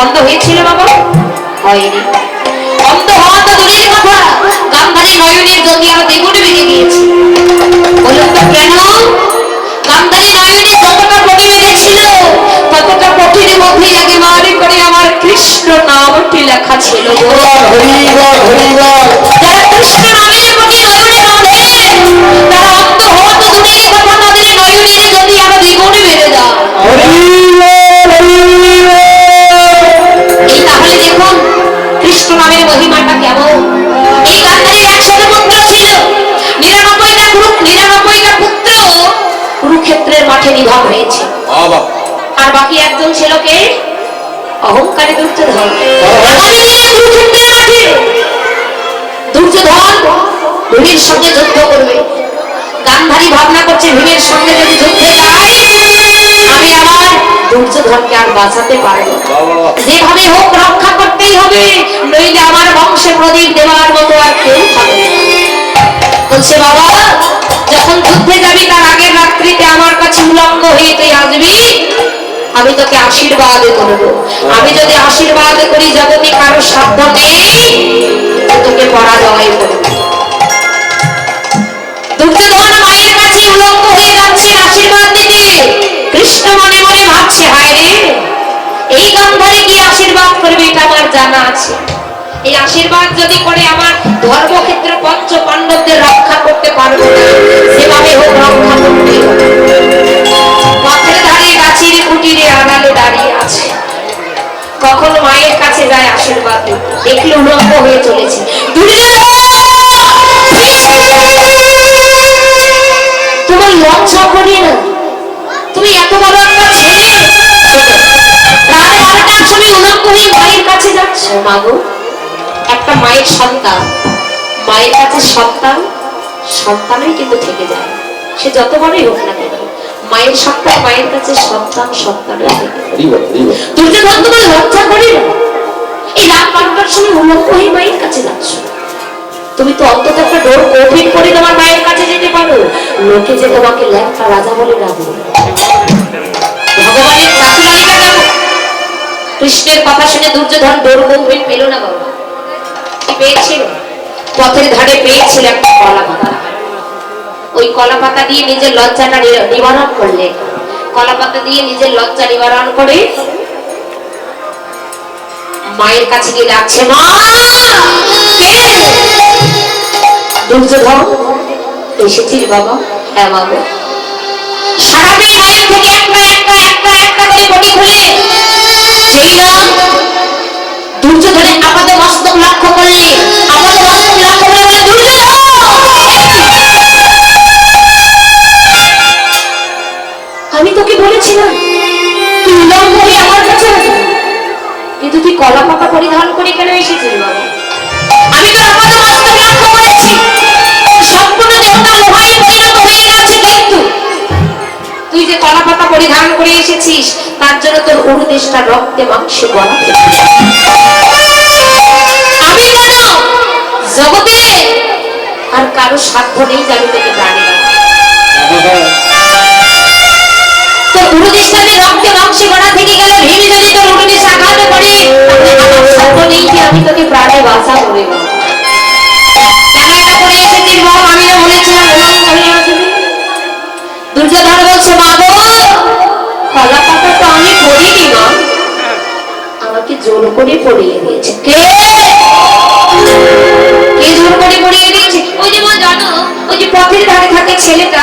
অন্ধ হয়েছিল বাবা? হয়নি। অন্ধ হওয়া তো দূরের কথা। গান্ধারী নয়নের গতি আরও দ্বিগুণে বেড়ে গিয়েছে বলুন তো কেন গান্ধারী নয়নে ততটা পটির মধ্যে একেবারে করে আমার কৃষ্ণ নামটি লেখা ছিল। মহিমাটা কেমন? এই গান্ধারীর পুত্র ছিল নিরানব্বইটা নিরানব্বইটা পুত্র কুরুক্ষেত্রের মাঠে নিধন হয়েছে। আর বাকি একজন ছিল কে? অহংকারী দুর্যোধন। কুরুক্ষেত্রের মাঠে দুর্যোধন ভীমের সঙ্গে যুদ্ধ করবে। গান্ধারী ভাবনা করছে ভীমের সঙ্গে যদি যুদ্ধে যায় আমি আমার দুর্যোধনকে আর বাঁচাতে পারব যেভাবে হোক রক্ষা করতেই হবে, নইলে আমার বংশে প্রদীপ দেওয়ার মতো আর কেউ থাকবে বলছে, বাবা, যখন যুদ্ধে যাবি তার আগের রাত্রিতে আমার কাছে উলঙ্গ হয়ে তুই আসবি। আমি তোকে আশীর্বাদ করব। আমি যদি আশীর্বাদ করি জগতে কারও সাধ্য নেই তোকে পরাজয় করব। দুর্যোধন মায়ের কাছে উলঙ্গ হয়ে যাচ্ছে আশীর্বাদ দিতে কৃষ্ণ মনে মনে ভাবছে হায় রে গান্ধারে কি আশীর্বাদ করবে এটা আমার জানা আছে। এই আশীর্বাদ যদি করে আমার ধর্মক্ষেত্র পঞ্চ পাণ্ডবদের রক্ষা করতে পারব না, সেভাবে হোক রক্ষা করতে গাছের কুটিরে আড়ালে দাঁড়িয়ে আছে। কখন মায়ের কাছে যায় আশীর্বাদ। দেখলে উলঙ্গ হয়ে চলেছে। তোমার লজ্জা করি না। তুমি এত বড় একটা রাত বারোটার সময় উলঙ্গ হয়ে মায়ের কাছে যাচ্ছ? মাগো একটা মায়ের সন্তান। মায়ের কাছে সন্তান সন্তানই কিন্তু থেকে যায়। সে যত বড়ই হোক না কেন মায়ের সন্তান মায়ের কাছে সন্তান সন্তানই থেকে দুর্যোধন তোমার লজ্জা করি না? এই রাত বারোটার সময় উলঙ্গ হয়ে মায়ের কাছে যাচ্ছ। তুমি তো অন্তত একটা ডোর কঠিন করে তোমার মায়ের কাছে যেতে পারো। লোকে যে তোমাকে ল্যাংটা রাজা বলে ডাকবে কৃষ্ণের কথা শুনে দুর্যোধন ডোর কঠিন পেল না বাবা। কি পেয়েছিল? পথের ধারে পেয়েছিল একটা কলা পাতা ওই কলা পাতা দিয়ে নিজের লজ্জাটা নিবারণ করলে। কলা পাতা দিয়ে নিজের লজ্জা নিবারণ করে মায়ের কাছে গিয়ে ডাকছে, মা! দুর্যোধন, এসেছিস বাবা? হ্যাঁ বাবা। সারাটি মায়ের থেকে একটা একটা একটা একটা করে বটি খুলে কিন্তু তুই কলা পাতা পরিধান করে কেন এসেছিস বাবা? আমি তো লক্ষ্য করেছি। সম্পূর্ণ দেহটা লোহায় পরিণত হয়ে গেছে কিন্তু। তুই যে কলা পাতা পরিধান করে এসেছিস তার জন্য তোর উরুদেশটা রক্তে মাংসে গলা আমি কেন জগতে আর কারও সাধ্য নেই আমি তোকে প্রাণী তোর উরুদেশটা রক্তে মাংসে গড়া থেকে গেল ভেবে যদি তোর উরুদেশ আঘাত করে। তাহলে আমার সাধ্য নেই আমি তোকে প্রাণে বাঁচা করে দেবো কেন এটা করে এসেছিস বল আমি না বলেছিলাম হয়ে আসবি দুর্যোধন বলছে, মা গো কলা তো আমি পড়িনি মা। আমাকে জোর করে পড়িয়ে দিয়েছে। কে? কে জোর করে পড়িয়ে দিয়েছে? ওই যে মা জানো, ওই যে পথের ধারে থাকে ছেলেটা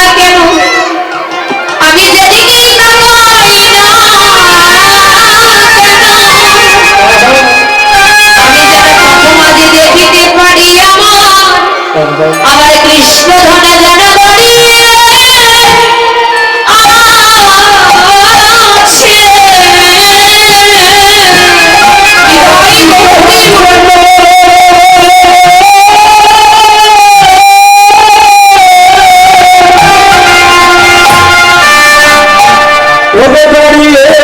আমার কৃষ্ণ ধনা যেন Yeah.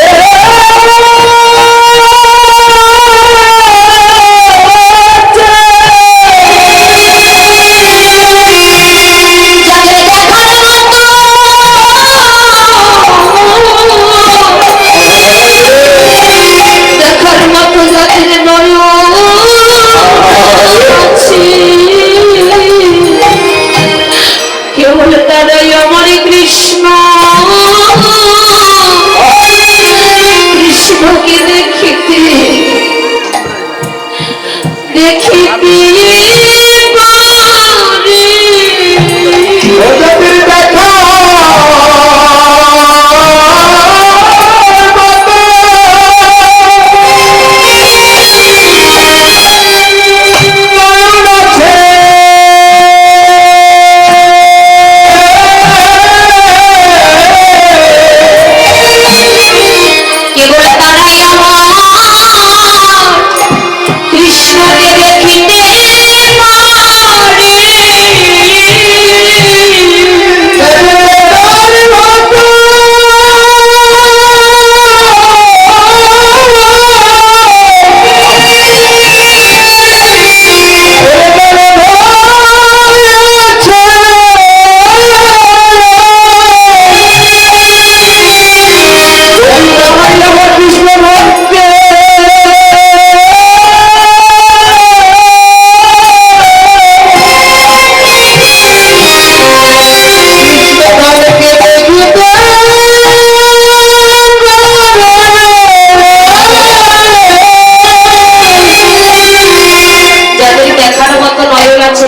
দেখিতে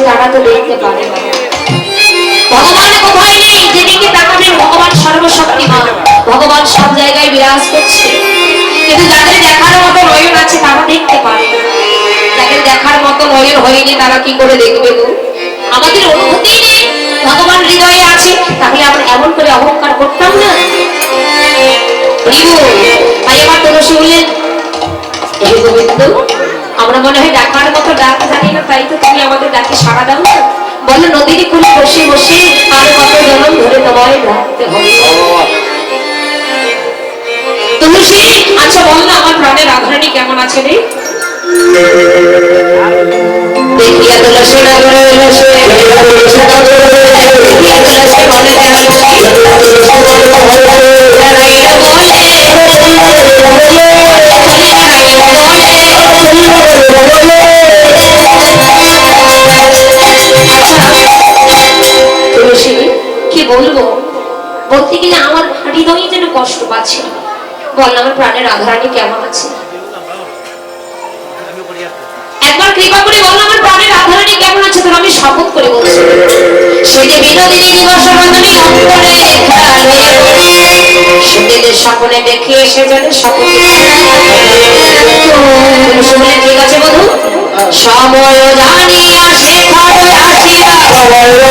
তারা তো দেখতে পারে না। ভগবান কোথায় নেই যেদিকে ভগবান সর্বশক্তিমান। ভগবান সব জায়গায় বিরাজ করছে। কিন্তু যাদের দেখার মতো নয়ন আছে, তারা দেখতে পারে। যাদের দেখার মতো নয়ন হয়নি, তারা কি করে দেখবে গো? আমাদের অনুভূতি নেই, ভগবান হৃদয়ে আছে, তাহলে আমরা এমন করে অহংকার করতাম না? তাই আমার তুলসী বললেন গোবিন্দ আমরা মনে হয় ডাকার মতো ডাক জানি না, তাই তো তুমি আমাদের ডাকে সাড়া দাও না। বলো, নদীর কুলে বসে বসে আর কত জনম ধরে তোমায় ডাকতে হবে। তুলসী আচ্ছা বল না, আমার প্রাণের রাধারানী কেমন আছে রে? দেখিয়া তুলসী নগরে বসে কি বলব, বলতে গেলে আমার হৃদয়ে যেন কষ্ট পাচ্ছে বল আমার প্রাণের রাধারানী কেমন আছে? একবার কৃপা করে বল আমার প্রাণের কেমন আছে? তোর আমি শপথ করে বলছি। বিনোদিনী দিবস রজনী অন্তরে দেখে এসে যেন শপথ সময় জানি আসে খবর আসিয়া সময়